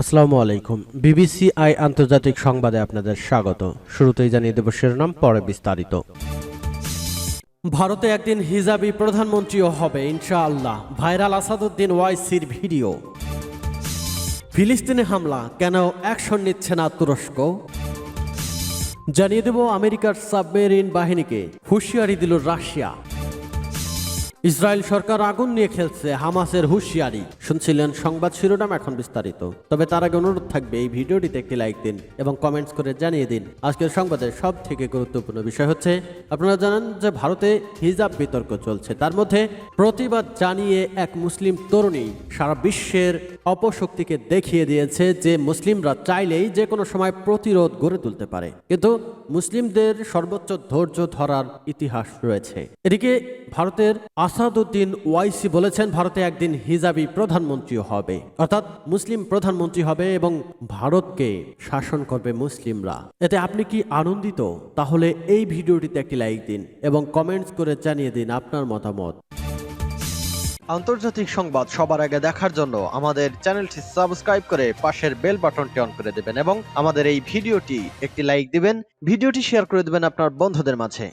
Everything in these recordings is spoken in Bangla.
আসসালামু আলাইকুম। বিবিসি আই আন্তর্জাতিক সংবাদে আপনাদের স্বাগত। শুরুতেই জানিয়ে দেব শিরোনাম, পরে বিস্তারিত। ভারতে একদিন হিজাবি প্রধানমন্ত্রীও হবে, ইনশাআল্লাহ। ভাইরাল আসাদুদ্দিন ওয়াইসির ভিডিও। ফিলিস্তিনে হামলা, কেন অ্যাকশন নিচ্ছে না তুরস্ক? জানিয়ে দেব আমেরিকার সাবমেরিন বাহিনীকে, হুঁশিয়ারি দিল রাশিয়া। ইসরায়েল সরকার আগুন নিয়ে খেলছে হামাসের হুঁশিয়ারি। শুনছিলেন সংবাদ শিরোনাম এখন বিস্তারিত। তবে তার আগে অনুরোধ থাকবে এই ভিডিওটিতে একটি লাইক দিন এবং কমেন্টস করে জানিয়ে দিন। আজকের সংবাদের সব থেকে গুরুত্বপূর্ণ বিষয় হচ্ছে, আপনারা জানেন যে ভারতে হিজাব বিতর্ক চলছে। তার মধ্যে প্রতিবাদ জানিয়ে এক মুসলিম তরুণী সারা বিশ্বের অপশক্তিকে দেখিয়ে দিয়েছে যে মুসলিমরা চাইলেই যে কোনো সময় প্রতিরোধ গড়ে তুলতে পারে। কিন্তু মুসলিমদের সর্বোচ্চ ধৈর্য ধরার ইতিহাস রয়েছে। এদিকে ভারতের আসাদুদ্দিন ওয়াইসি বলেছেন, ভারতে একদিন হিজাবি প্রধানমন্ত্রী হবে। অর্থাৎ মুসলিম প্রধানমন্ত্রী হবে এবং ভারতকে শাসন করবে মুসলিমরা। এতে আপনি কি আনন্দিত? তাহলে এই ভিডিওটিতে একটি লাইক দিন এবং কমেন্টস করে জানিয়ে দিন আপনার মতামত। আন্তর্জাতিক সংবাদ সবার আগে দেখার জন্য আমাদের চ্যানেলটি সাবস্ক্রাইব করে পাশের বেল বাটনটি অন করে দেবেন এবং আমাদের এই ভিডিওটি একটি লাইক দিবেন, ভিডিওটি শেয়ার করে দেবেন আপনার বন্ধুদের মাঝে।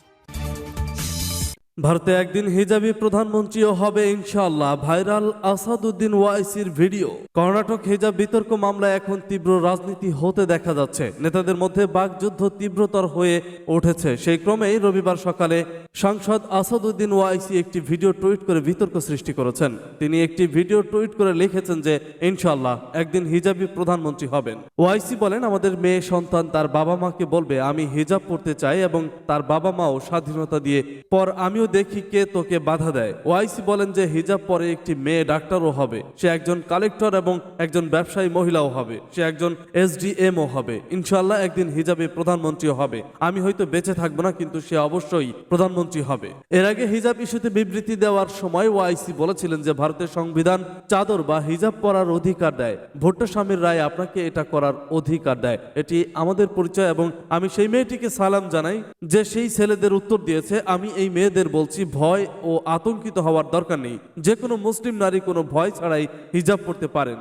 ভারতে একদিন হিজাবি প্রধানমন্ত্রীও হবে ইনশাআল্লাহ। ভাইরাল আসাদুদ্দিন ওয়াইসির ভিডিও। কর্ণাটক হিজাব বিতর্ক মামলায় এখন তীব্র রাজনীতি হতে দেখা যাচ্ছে। নেতাদের মধ্যে বাকযুদ্ধ তীব্রতর হয়ে উঠেছে। সেই ক্রমেই রবিবার সকালে সাংসদ আসাদুদ্দিন ওয়াইসি একটি ভিডিও টুইট করে বিতর্ক সৃষ্টি করেছেন। তিনি একটি ভিডিও টুইট করে লিখেছেন যে, ইনশাআল্লাহ, একদিন হিজাবি প্রধানমন্ত্রী হবেন। ওয়াইসি বলেন, আমাদের মেয়ে সন্তান তার বাবা মাকে বলবে, আমি হিজাব পড়তে চাই এবং তার বাবা মাও স্বাধীনতা দিয়ে পর আমিও দেখি কে তোকে বাধা দেয়। ওয়াইসি বলেন যে হিজাব পরে একটি মেয়ে ডাক্তারও হবে। সে একজন কালেক্টর এবং একজন ব্যবসায়ী মহিলাও হবে। সে একজন এসডিএমও হবে। ইনশাল্লাহ একদিন হিজাবে প্রধানমন্ত্রী হবে। আমি হয়তো বেঁচে থাকব না, কিন্তু সে অবশ্যই প্রধানমন্ত্রী হবে। এর আগে হিজাব ইস্যুতে বিবৃতি দেওয়ার সময় ওয়াইসি বলেছিলেন যে ভারতের সংবিধান চাদর বা হিজাব পরার অধিকার দেয়। ভোট্ট স্বামীর রায় আপনাকে এটা করার অধিকার দেয়। এটি আমাদের পরিচয় এবং আমি সেই মেয়েটিকে সালাম জানাই যে সেই ছেলেদের উত্তর দিয়েছে, আমি এই মেয়েদের বলছি, ভয় ও আতঙ্কিত হওয়ার দরকার নেই। যে কোনো মুসলিম নারী কোনো ভয় ছাড়াই হিজাব পড়তে পারেন।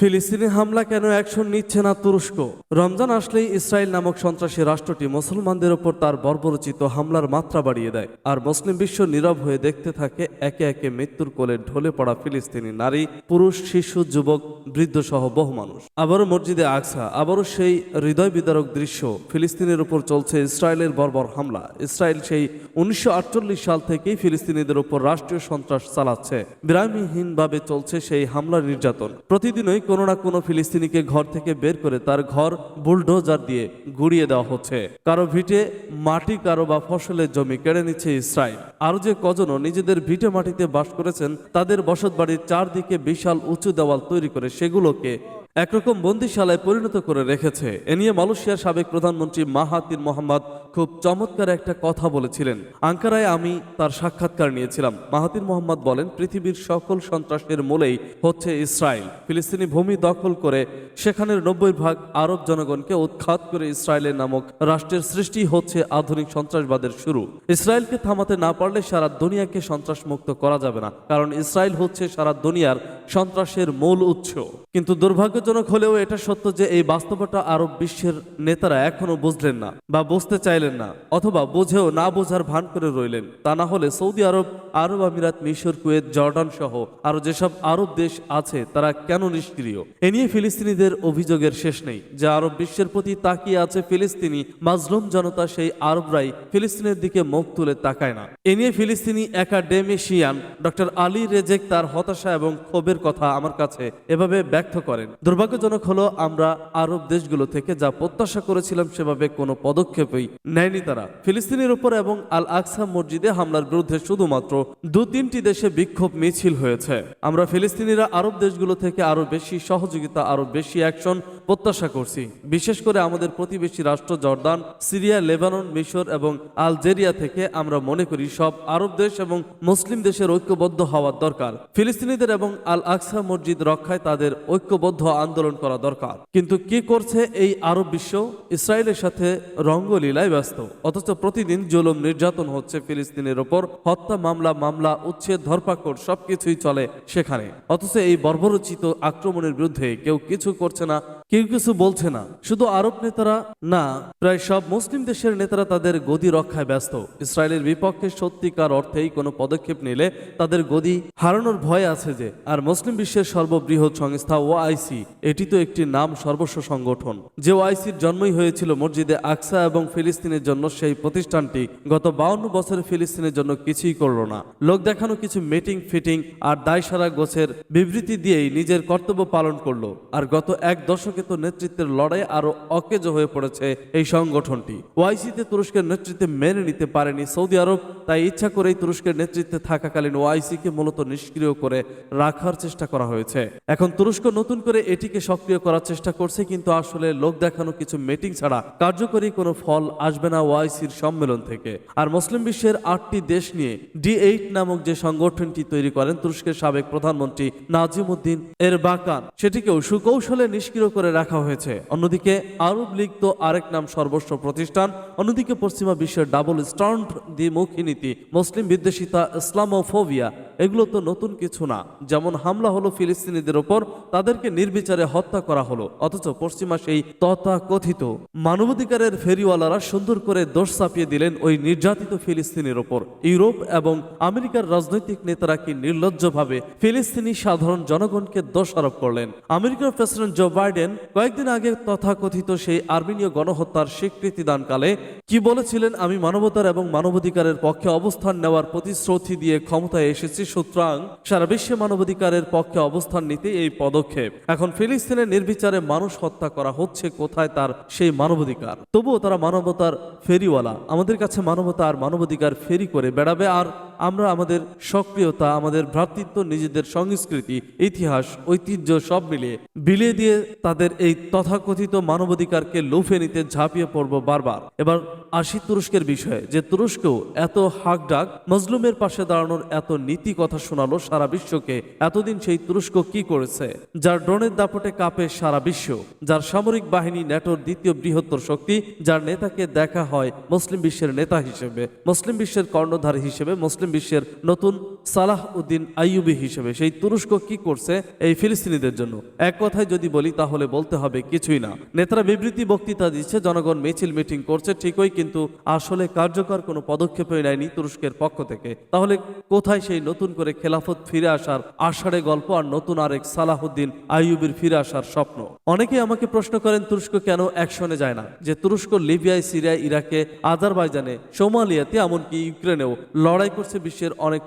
ফিলিস্তিনি হামলা কেন অ্যাকশন নিচ্ছে না তুরস্ক? রমজান আসলেই ইসরায়েল নামক সন্ত্রাসী রাষ্ট্রটি মুসলমানদের ওপর তার বর্বরচিত হামলার মাত্রা বাড়িয়ে দেয়। আর মুসলিম বিশ্ব নীরব হয়ে দেখতে থাকে একে একে মৃত্যুর কোলে ঢলে পড়া ফিলিস্তিনি নারী, পুরুষ, শিশু, যুবক, বৃদ্ধ সহ বহু মানুষ। আবারও মসজিদে আকসা, আবারও সেই হৃদয় বিদারক দৃশ্য ফিলিস্তিনের উপর চলছে ইসরায়েলের বর্বর হামলা। ইসরায়েল সেই উনিশশো আটচল্লিশ সাল থেকেই ফিলিস্তিনিদের উপর রাষ্ট্রীয় সন্ত্রাস চালাচ্ছে। বিরামহীনভাবে চলছে সেই হামলার নির্যাতন। প্রতিদিনই কোনো না কোনো ফিলিস্তিনিকে ঘর থেকে বের করে তার ঘর বুলডোজার দিয়ে গুড়িয়ে দেওয়া হচ্ছে। কারও ভিটে মাটি, কারও বা ফসলের জমি কেড়ে নিচ্ছে ইসরায়েল। আরও যে কজনও নিজেদের ভিটে মাটিতে বাস করেছেন, তাদের বসত বাড়ির চারদিকে বিশাল উঁচু দেওয়াল তৈরি করে সেগুলোকে একরকম বন্দিশালায় পরিণত করে রেখেছে। এ নিয়ে মালয়েশিয়ার সাবেক প্রধানমন্ত্রী মাহাতির মোহাম্মদ খুব চমৎকার একটা কথা বলেছিলেন। আঙ্কারায় আমি তার সাক্ষাৎকার নিয়েছিলাম। মাহাতির মোহাম্মদ বলেন, পৃথিবীর সকল সন্ত্রাসের মূলেই হচ্ছে ইসরায়েল। ফিলিস্তিনি ভূমি দখল করে সেখানের নব্বই ভাগ আরব জনগণকে উৎখাত করে ইসরায়েলের নামক রাষ্ট্রের সৃষ্টি হচ্ছে আধুনিক সন্ত্রাসবাদের শুরু। ইসরায়েলকে থামাতে না পারলে সারা দুনিয়াকে সন্ত্রাস মুক্ত করা যাবে না, কারণ ইসরায়েল হচ্ছে সারা দুনিয়ার সন্ত্রাসের মূল উৎস। কিন্তু দুর্ভাগ্যজনক হলেও এটা সত্য যে এই বাস্তবতা আরব বিশ্বের নেতারা এখনও বুঝলেন না বা বুঝতে চাইলেন না, অথবা বুঝেও না বোঝার ভান করে রইলেন। তা না হলে সৌদি আরব আরব আমিরাত, মিশর, কুয়েত, জর্ডান সহ আরও যেসব আরব দেশ আছে, তারা কেন নিষ্ক্রিয়? এ নিয়ে ফিলিস্তিনিদের অভিযোগের শেষ নেই, যে আরব বিশ্বের প্রতি তাকিয়ে আছে ফিলিস্তিনি মাজলুম জনতা, সেই আরবরাই ফিলিস্তিনের দিকে মুখ তুলে তাকায় না। এ নিয়ে ফিলিস্তিনি একাডেমিশিয়ান ডক্টর আলী রেজেক তার হতাশা এবং ক্ষোভের কথা আমার কাছে এভাবে ব্যক্ত করেন। দুর্ভাগ্যজনক হলো, আমরা আরব দেশগুলো থেকে যা প্রত্যাশা করেছিলাম সেভাবে কোনো পদক্ষেপই নেয়নি তারা। ফিলিস্তিনের উপর এবং আল আকসা মসজিদে হামলার বিরুদ্ধে শুধুমাত্র দু তিনটি দেশে বিক্ষোভ মিছিল হয়েছে। আমরা ফিলিস্তিনিরা আরব দেশগুলো থেকে আরও বেশি সহযোগিতা, আরও বেশি অ্যাকশন প্রত্যাশা করছি। বিশেষ করে আমাদের প্রতিবেশী রাষ্ট্র জর্দান, সিরিয়া, লেবানন, মিশর এবং আলজেরিয়া থেকে আমরা মনে করি সব আরব দেশ এবং মুসলিম দেশের ঐক্যবদ্ধ হওয়ার দরকার। ফিলিস্তিনিদের এবং আল আকসা মসজিদ রক্ষায় তাদের ঐক্যবদ্ধ আন্দোলন করা দরকার। কিন্তু কি করছে এই আরব বিশ্ব? ইসরায়েলের সাথে রঙ্গলীলায় ব্যস্ত। অথচ প্রতিদিন জুলুম নির্যাতন হচ্ছে ফিলিস্তিনের ওপর। হত্যা, মামলা মামলা, উচ্ছেদ, ধরপাকড় সবকিছুই চলে সেখানে। অথচ এই বর্বরচিত আক্রমণের বিরুদ্ধে কেউ কিছু করছে না। কেউ কিছু বলছে না। শুধু আরব নেতারা না, প্রায় সব মুসলিম দেশের নেতারা তাদের গদি রক্ষায় ব্যস্ত। ইসরায়েলের বিপক্ষে সত্যিকার অর্থেই কোনো পদক্ষেপ নিলে তাদের গদি হারানোর ভয় আছে যে, আর মুসলিম বিশ্বের সর্ববৃহৎ সংস্থা ওআইসি, এটি তো একটি নাম সর্বস্ব সংগঠন। যে ওআইসির জন্মই হয়েছিল মসজিদে আকসা এবং ফিলিস্তিনের জন্য সেই প্রতিষ্ঠানটি, গত বাউন্ন বছরে ফিলিস্তিনের জন্য কিছুই করল না। লোক দেখানো কিছু মিটিং, ফিটিং আর দায়সারা গোছের বিবৃতি দিয়েই নিজের কর্তব্য পালন করল। আর গত এক দশকে তো নেতৃত্বের লড়াই আরও অকেজ হয়ে পড়েছে এই সংগঠনটি। ওআইসিতে তুরস্কের নেতৃত্বে মেনে নিতে পারেনি সৌদি আরব, তাই ইচ্ছা করেই তুরস্কের নেতৃত্বে থাকাকালীন ওআইসিকে মূলত নিষ্ক্রিয় করে রাখার চেষ্টা করা হয়েছে। এখন তুরস্ক নতুন করে এটিকে সক্রিয় করার চেষ্টা করছে, কিন্তু আসলে লোক দেখানো কিছু মিটিং ছাড়া কার্যকরী কোনো ফল আসবে না ওআইসির সম্মেলন থেকে। আর মুসলিম বিশ্বের আটটি দেশ নিয়ে ডি এইট নামক যে সংগঠনটি তৈরি করেন তুরস্কের সাবেক প্রধানমন্ত্রী নাজিমুদ্দিন এর বাকান সেটিকেও সুকৌশলে নিষ্ক্রিয় করে রাখা হয়েছে। অন্যদিকে আরব লীগ তো আরেক নাম সর্বস্ব প্রতিষ্ঠান। অন্যদিকে পশ্চিমা বিশ্বের ডাবল স্টান্ট দ্বিমুখী নীতি, মুসলিম বিদ্বেষিতা, ইসলামোফোবিয়া, এগুলো তো নতুন কিছু না। যেমন হামলা হলো ফিলিস্তিনিদের ওপর, তাদেরকে নির্বিচারে হত্যা করা হলো। অথচ পশ্চিমা সেই তথাকথিত মানবাধিকারের ফেরিওয়ালারা সুন্দর করে দোষ চাপিয়ে দিলেন ওই নির্যাতিত ফিলিস্তিনের ওপর। ইউরোপ এবং আমেরিকার রাজনৈতিক নেতারা কি নির্লজ্জভাবে ফিলিস্তিনি সাধারণ জনগণকে দোষারোপ করলেন? আমেরিকার প্রেসিডেন্ট জো বাইডেন কয়েকদিন আগে তথাকথিত সেই আর্মেনীয় গণহত্যার স্বীকৃতি দানকালে কি বলেছিলেন আমি মানবতার এবং মানবাধিকারের পক্ষে অবস্থান নেওয়ার প্রতিশ্রুতি দিয়ে ক্ষমতায় এসেছি সুতরাং সারা বিশ্বে মানবাধিকারের পক্ষে অবস্থান নিতে এই পদক্ষেপ। এখন ফিলিস্তিনের নির্বিচারে মানুষ হত্যা করা হচ্ছে কোথায় তার সেই মানবাধিকার? তবুও তারা মানবতার ফেরিওয়ালা। আমাদের কাছে মানবতা আর মানবাধিকার ফেরি করে বেড়াবে আর আমরা আমাদের সক্রিয়তা, আমাদের ভ্রাতৃত্ব, নিজেদের সংস্কৃতি, ইতিহাস, ঐতিহ্য সব মিলিয়ে বিলিয়ে দিয়ে তাদের এই তথাকথিত মানবাধিকারকে লুফে নিতে ঝাঁপিয়ে পড়ব বারবার। এবার আসি তুরস্কের বিষয়ে, যে তুরস্কেও এত হাক ডাক মজলুমের পাশে দাঁড়ানোর এত নীতি কথা শোনালো সারা বিশ্বকে। এতদিন সেই তুরস্ক কি করেছে? যার ড্রোনের দাপটে কাঁপে সারা বিশ্ব। যার সামরিক বাহিনী ন্যাটোর দ্বিতীয় বৃহত্তর শক্তি, যার নেতাকে দেখা হয় মুসলিম বিশ্বের নেতা হিসেবে, মুসলিম বিশ্বের কর্ণধার হিসেবে, মুসলিম বিশ্বের নতুন সালাহ উদ্দিন আইয়ুবি হিসেবে, সেই তুরস্ক কি করছে এই ফিলিস্তিনিদের জন্য? এক কথায় যদি বলি, তাহলে বলতে হবে কিছুই না। নেতারা বিবৃতি, বক্তৃতা দিচ্ছে, জনগণ মিছিল মিটিং করছে ঠিকই, কিন্তু আসলে কার্যকর কোনো পদক্ষেপই নেয়নি তুরস্কের পক্ষ থেকে। তাহলে কোথায় সেই নতুন করে খেলাফত ফিরে আসার আষাঢ়ে গল্প আর নতুন আরেক সালাহুদ্দিন আইয়ুবের ফিরে আসার স্বপ্ন? অনেকে আমাকে প্রশ্ন করেন, তুরস্ক কেন অ্যাকশনে যায় না? যে তুরস্ক, লিবিয়ায়, সিরিয়ায়, ইরাকে, আজারবাইজানে, সোমালিয়াতে, এমনকি ইউক্রেনেও লড়াই করছে বিশ্বের অনেক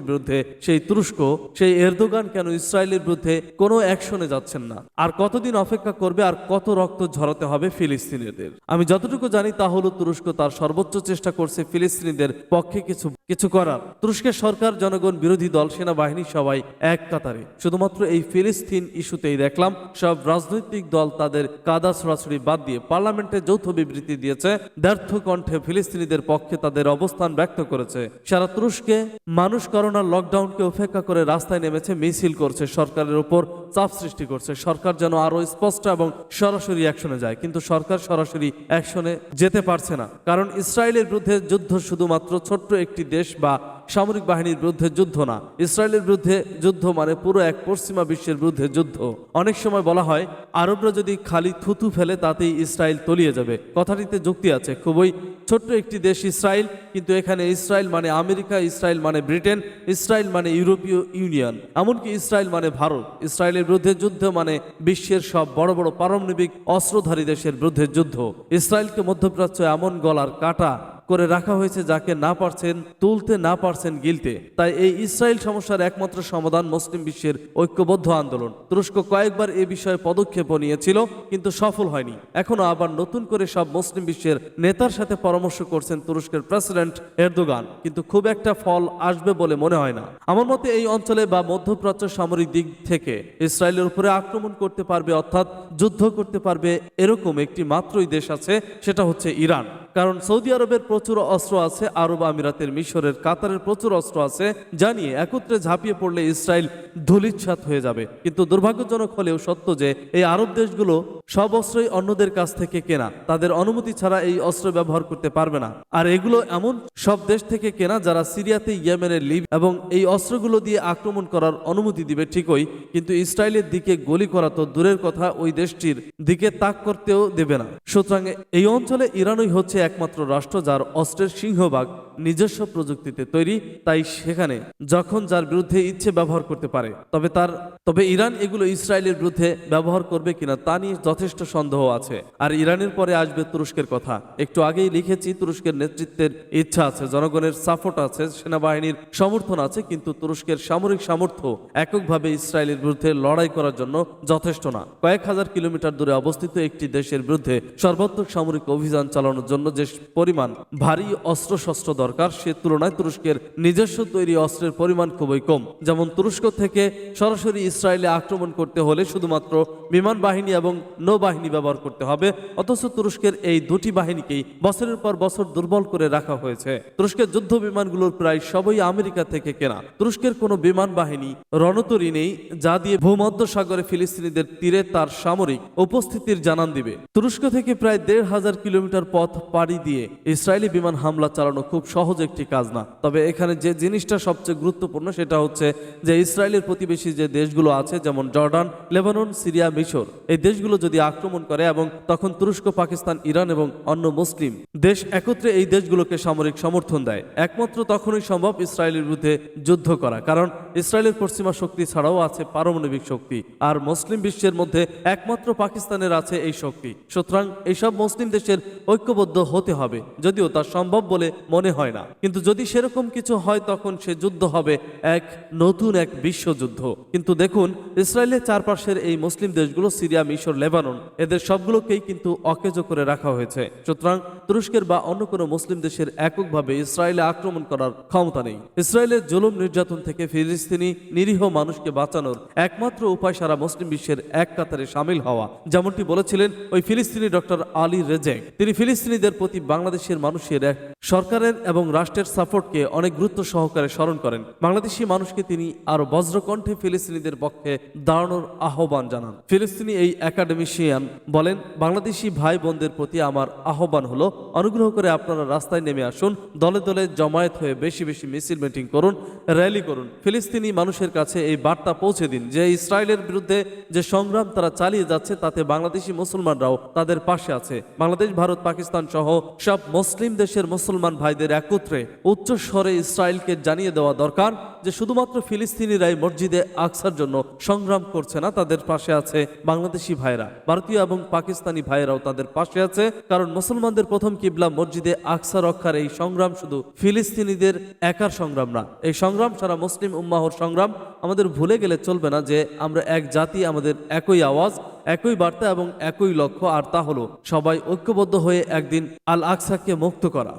পরাশক্তির বিরুদ্ধে সেই তুরস্ক, সেই এরদোগান কেন ইসরায়েলের বিরুদ্ধে কোনো অ্যাকশনে যাচ্ছেন না? আর কতদিন অপেক্ষা করবে আর কত রক্ত ঝরাতে হবে ফিলিস্তিনিদের? আমি যতটুকু জানি তা হলো তুরস্ক তার সর্বোচ্চ চেষ্টা করছে ফিলিস্তিনিদের পক্ষে কিছু কিছু করার। তুরস্কের সরকার, জনগণ, বিরোধী দল, সেনাবাহিনী সবাই এক কাতারে। শুধুমাত্র এই ফিলিস্তিন ইস্যুতেই দেখলাম সব রাজনৈতিক দল তাদের কাদা ছড়াছড়ি বাদ দিয়ে পার্লামেন্টে যৌথ বিবৃতি দিয়েছে। ব্যর্থ কণ্ঠে ফিলিস্তিনিদের পক্ষে তাদের অবস্থান ব্যক্ত করেছে। সারা তুরস্কে মানুষ করোনার লকডাউনকে উপেক্ষা করে রাস্তায় নেমেছে মিছিল করছে, সরকারের উপর চাপ সৃষ্টি করছে। সরকার যেন আরও স্পষ্ট এবং সরাসরি অ্যাকশনে যায়, কিন্তু সরকার সরাসরি অ্যাকশনে যেতে পারছে না। কারণ ইসরায়েলের বিরুদ্ধে যুদ্ধ শুধুমাত্র ছোট্ট একটি দেশ বা সামরিক বাহিনীর বিরুদ্ধে যুদ্ধ না। ইসরায়েলের বিরুদ্ধে যুদ্ধ মানে পুরো এক পশ্চিমা বিশ্বের বিরুদ্ধে যুদ্ধ। অনেক সময় বলা হয়, আরবরা যদি খালি থুতু ফেলে তাতেই ইসরায়েল তলিয়ে যাবে। কথাটিতে যুক্তি আছে, খুবই ছোট্ট একটি দেশ ইসরায়েল, কিন্তু এখানে ইসরায়েল মানে আমেরিকা, ইসরায়েল মানে ব্রিটেন, ইসরায়েল মানে ইউরোপীয় ইউনিয়ন। এমনকি ইসরায়েল মানে ভারত। ইসরায়েলের বিরুদ্ধে যুদ্ধ মানে বিশ্বের সব বড় বড় পারমাণবিক অস্ত্রধারী দেশের বিরুদ্ধে যুদ্ধ। ইসরায়েলকে মধ্যপ্রাচ্য এমন গলার কাটা করে রাখা হয়েছে যাকে না পারছেন, তুলতে না পারছেন গিলতে। তাই এই ইসরায়েল সমস্যার একমাত্র সমাধান মুসলিম বিশ্বের ঐক্যবদ্ধ আন্দোলন। তুরস্ক কয়েকবার এ বিষয়ে পদক্ষেপও নিয়েছিল, কিন্তু সফল হয়নি। এখনও আবার নতুন করে সব মুসলিম বিশ্বের নেতার সাথে পরামর্শ করছেন তুরস্কের প্রেসিডেন্ট এরদোগান। কিন্তু খুব একটা ফল আসবে বলে মনে হয় না। আমার মতে এই অঞ্চলে বা মধ্যপ্রাচ্য সামরিক দিক থেকে ইসরায়েলের উপরে আক্রমণ করতে পারবে, অর্থাৎ যুদ্ধ করতে পারবে, এরকম একটি মাত্রই দেশ আছে, সেটা হচ্ছে ইরান। কারণ সৌদি আরবের প্রচুর অস্ত্র আছে, আরব আমিরাতের মিশরের, কাতারের প্রচুর অস্ত্র আছে, জানিয়ে একত্রে ঝাঁপিয়ে পড়লে ইসরায়েল ধুলিচ্ছাত হয়ে যাবে। কিন্তু দুর্ভাগ্যজনক হলেও সত্য যে, এই আরব দেশগুলো সব অস্ত্রই অন্যদের কাছ থেকে কেনা। তাদের অনুমতি ছাড়া এই অস্ত্র ব্যবহার করতে পারবে না। আর এগুলো এমন সব দেশ থেকে কেনা যারা সিরিয়াতে ইয়েমেনের লিব এবং এই অস্ত্রগুলো দিয়ে আক্রমণ করার অনুমতি দিবে ঠিকই, কিন্তু ইসরায়েলের দিকে গুলি করা তো দূরের কথা, ওই দেশটির দিকে তাক করতেও দেবে না। সুতরাং এই অঞ্চলে ইরানই হচ্ছে একমাত্র রাষ্ট্র যার অস্ত্রের সিংহভাগ। নিজস্ব প্রযুক্তিতে তৈরি, তাই সেখানে যখন যার বিরুদ্ধে ইচ্ছে ব্যবহার করতে পারে, তবে তার, তবে ইরান এগুলো ইসরায়েলের বিরুদ্ধে ব্যবহার করবে কিনা তা নিয়ে যথেষ্ট সন্দেহ আছে। আর ইরানের পরে আসবে তুরস্কের কথা। একটু আগেই লিখেছি তুরস্কের নেতৃত্বের ইচ্ছা আছে, জনগণের সাপোর্ট আছে, সেনাবাহিনীর সমর্থন আছে, কিন্তু তুরস্কের সামরিক সামর্থ্য এককভাবে ইসরায়েলের বিরুদ্ধে লড়াই করার জন্য যথেষ্ট না। কয়েক হাজার কিলোমিটার দূরে অবস্থিত একটি দেশের বিরুদ্ধে সর্বাত্মক সামরিক অভিযান চালানোর জন্য যে পরিমাণ ভারী অস্ত্রশস্ত্র দরকার সে তুলনায় তুরস্কের নিজস্ব তৈরি অস্ত্রের পরিমাণ খুবই কম। যেমন তুরস্ক থেকে সরাসরি ইসরায়েলে আক্রমণ করতে হলে শুধুমাত্র বিমান বাহিনী এবং নৌবাহিনী ব্যবহার করতে হবে, অথচ তুরস্কের এই দুটি বাহিনীকেই বছরের পর বছর দুর্বল করে রাখা হয়েছে। তুরস্কের যুদ্ধ বিমানগুলোর প্রায় সবই আমেরিকা থেকে কেনা। তুরস্কের কোনো বিমান বাহিনী রণতরী নেই, যা দিয়ে ভূমধ্য সাগরে ফিলিস্তিনিদের তীরে তার সামরিক উপস্থিতির জানান দিবে। তুরস্ক থেকে প্রায় দেড় হাজার কিলোমিটার পথ পাড়ি দিয়ে ইসরায়েলি বিমান হামলা চালানো খুব সহজ একটি কাজ না। তবে এখানে যে জিনিসটা সবচেয়ে গুরুত্বপূর্ণ সেটা হচ্ছে যে ইসরায়েলের প্রতিবেশী যে দেশগুলো আছে, যেমন জর্ডান, লেবানন, সিরিয়া, মিশর, এই দেশগুলো যদি আক্রমণ করে এবং তখন তুরস্ক, পাকিস্তান, ইরান এবং অন্য মুসলিম দেশ একত্রে এই দেশগুলোকে সামরিক সমর্থন দেয়। একমাত্র তখনই সম্ভব ইসরায়েলের বিরুদ্ধে যুদ্ধ করা, কারণ ইসরায়েলের পশ্চিমা শক্তি ছাড়াও আছে পারমাণবিক শক্তি, আর মুসলিম বিশ্বের মধ্যে একমাত্র পাকিস্তানের আছে এই শক্তি। সুতরাং এইসব মুসলিম দেশের ঐক্যবদ্ধ হতে হবে, যদিও তা সম্ভব বলে মনে হয় না। কিন্তু যদি সেরকম কিছু হয়, তখন সে যুদ্ধ হবে এক নতুন এক বিশ্বযুদ্ধ। কিন্তু দেখুন, ইসরায়েলের চারপাশের এই মুসলিম দেশগুলো, সিরিয়া, মিশর, লেবানন, এদের সবগুলোকেই কিন্তু অকেজ করে রাখা হয়েছে। সুতরাং তুরস্কের বা অন্য কোনো মুসলিম দেশের এককভাবে ইসরায়েলে আক্রমণ করার ক্ষমতা নেই। ইসরায়েলের জুলুম নির্যাতন থেকে ফিলিস্তিনি নিরীহ মানুষকে বাঁচানোর একমাত্র উপায় সারা মুসলিম বিশ্বের এক কাতারে সামিল হওয়া। যেমনটি বলেছিলেন ওই ফিলিস্তিনি ডক্টর আলী রেজেক। তিনি ফিলিস্তিনিদের প্রতি বাংলাদেশের মানুষের এক সরকারের এবং রাষ্ট্রের সাপোর্টকে অনেক গুরুত্ব সহকারে স্মরণ করেন। বাংলাদেশি মানুষকে তিনি আরও বজ্রকণ্ঠে ফিলিস্তিনিদের পক্ষে দাঁড়ানোর আহ্বান জানান। ফিলিস্তিনি এই একাডেমিশিয়ান বলেন, বাংলাদেশি ভাই বোনদের প্রতি আমার আহ্বান হলো, অনুগ্রহ করে আপনারা রাস্তায় নেমে আসুন, দলে দলে জমায়েত হয়ে বেশি বেশি মিছিল মিটিং করুন, র্যালি করুন। ফিলিস্তিনি মানুষের কাছে এই বার্তা পৌঁছে দিন যে ইসরায়েলের বিরুদ্ধে যে সংগ্রাম তারা চালিয়ে যাচ্ছে, তাতে বাংলাদেশি মুসলমানরাও তাদের পাশে আছে। বাংলাদেশ, ভারত, পাকিস্তান সহ সব মুসলিম দেশের মুসলমান ভাইদের একত্রে উচ্চ স্বরে ইসরায়েলকে জানিয়ে দেওয়া দরকার যে শুধুমাত্র ফিলিস্তিনিরাই মসজিদে আকসার জন্য সংগ্রাম করছে না, তাদের পাশে আছে বাংলাদেশি ভাইরা ভারতীয় এবং পাকিস্তানি ভাইয়েরাও তাদের পাশে আছে। কারণ মুসলমানদের প্রথম কিবলা মসজিদে আকসা রক্ষার এই সংগ্রাম শুধু ফিলিস্তিনিদের একার সংগ্রাম না, এই সংগ্রাম সারা মুসলিম উম্মাহর সংগ্রাম। আমাদের ভুলে গেলে চলবে না যে আমরা এক জাতি, আমাদের একই আওয়াজ, একই বার্তা এবং একই লক্ষ্য, আর তা হলো সবাই ঐক্যবদ্ধ হয়ে একদিন আল আকসাকে মুক্ত করা।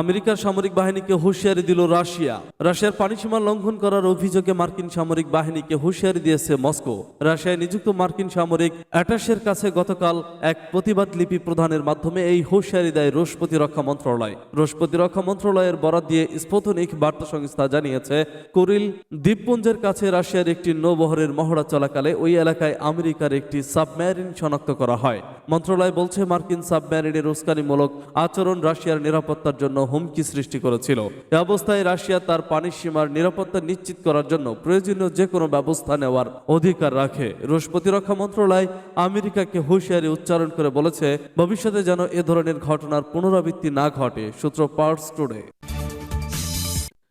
আমেরিকার সামরিক বাহিনীকে হুঁশিয়ারি দিল রাশিয়া। রাশিয়ার পানিসীমা লঙ্ঘন করার অভিযোগে মার্কিন সামরিক বাহিনীকে হুঁশিয়ারি দিয়েছে মস্কো। রাশিয়ায় নিযুক্ত মার্কিন সামরিক অ্যাটাশের কাছে গতকাল এক প্রতিবাদ লিপি প্রদানের মাধ্যমে এই হুঁশিয়ারি দেয় রুশ প্রতিরক্ষা মন্ত্রণালয়। রুশ প্রতিরক্ষা মন্ত্রণালয়ের বরাদ দিয়ে স্পুতনিক বার্তা সংস্থা জানিয়েছে, কুরিল দ্বীপপুঞ্জের কাছে রাশিয়ার একটি নৌবহরের মহড়া চলাকালে ওই এলাকায় আমেরিকার একটি সাবমেরিন শনাক্ত করা হয়। মন্ত্রণালয় বলছে মার্কিন সাবমেরিনের উস্কানিমূলক আচরণ রাশিয়ার নিরাপত্তার জন্য হুমকি সৃষ্টি করেছিল। এ অবস্থায় রাশিয়া তার পানি সীমার নিরাপত্তা নিশ্চিত করার জন্য প্রয়োজনীয় যে কোনো ব্যবস্থা নেওয়ার অধিকার রাখে। রুশ প্রতিরক্ষা মন্ত্রণালয় আমেরিকাকে হুঁশিয়ারি উচ্চারণ করে বলেছে, ভবিষ্যতে যেন এ ধরনের ঘটনার পুনরাবৃত্তি না ঘটে, সূত্র পার্টস টুডে।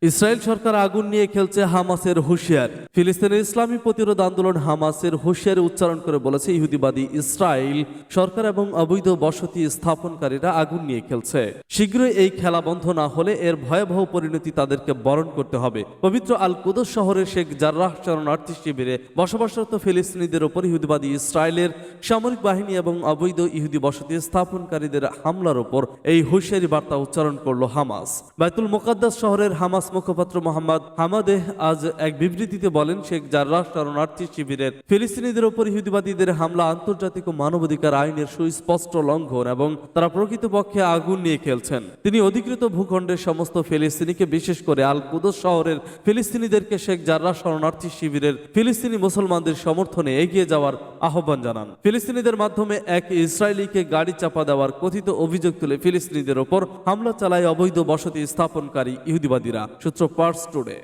ইসরায়েল সরকার আগুন নিয়ে খেলছে হামাসের হুঁশিয়ার। ফিলিস্তিনের ইসলামী প্রতিরোধ আন্দোলন হামাসের হুঁশিয়ারি উচ্চারণ করে বলেছে, ইহুদিবাদী ইসরায়েল সরকার এবং অবৈধ বসতি স্থাপনকারীরা আগুন নিয়ে খেলছে। শীঘ্রই এই খেলা বন্ধ না হলে এর ভয়াবহ পরিণতি তাদেরকে বরণ করতে হবে। পবিত্র আল কুদস শহরের শেখ জার্রাহ শরণার্থী শিবিরে বসবাসরত ফিলিস্তিনিদের ওপর ইহুদিবাদী ইসরায়েলের সামরিক বাহিনী এবং অবৈধ ইহুদি বসতি স্থাপনকারীদের হামলার ওপর এই হুঁশিয়ারি বার্তা উচ্চারণ করল হামাস। বাইতুল মোকাদ্দাস শহরের হামাস মুখপাত্র মোহাম্মদ হামাদেহ আজ এক বিবৃতিতে বলেন শেখ জার্রাহ শরণার্থী শিবিরের ফিলিস্তিনিদের ওপর ইহুদিবাদীদের হামলা আন্তর্জাতিক ও মানবাধিকার আইনের সুস্পষ্ট লঙ্ঘন এবং তারা প্রকৃতপক্ষে আগুন নিয়ে খেলছেন। তিনি অধিকৃত ভূখণ্ডের সমস্ত ফিলিস্তিনিকে, বিশেষ করে আল কুদস শহরের ফিলিস্তিনিদেরকে শেখ জার্রাহ শরণার্থী শিবিরের ফিলিস্তিনি মুসলমানদের সমর্থনে এগিয়ে যাওয়ার আহ্বান জানান। ফিলিস্তিনিদের মাধ্যমে এক ইসরায়েলিকে গাড়ি চাপা দেওয়ার কথিত অভিযোগ তুলে ফিলিস্তিনিদের ওপর হামলা চালায় অবৈধ বসতি স্থাপনকারী ইহুদিবাদীরা। সূত্র পার্স টুডে।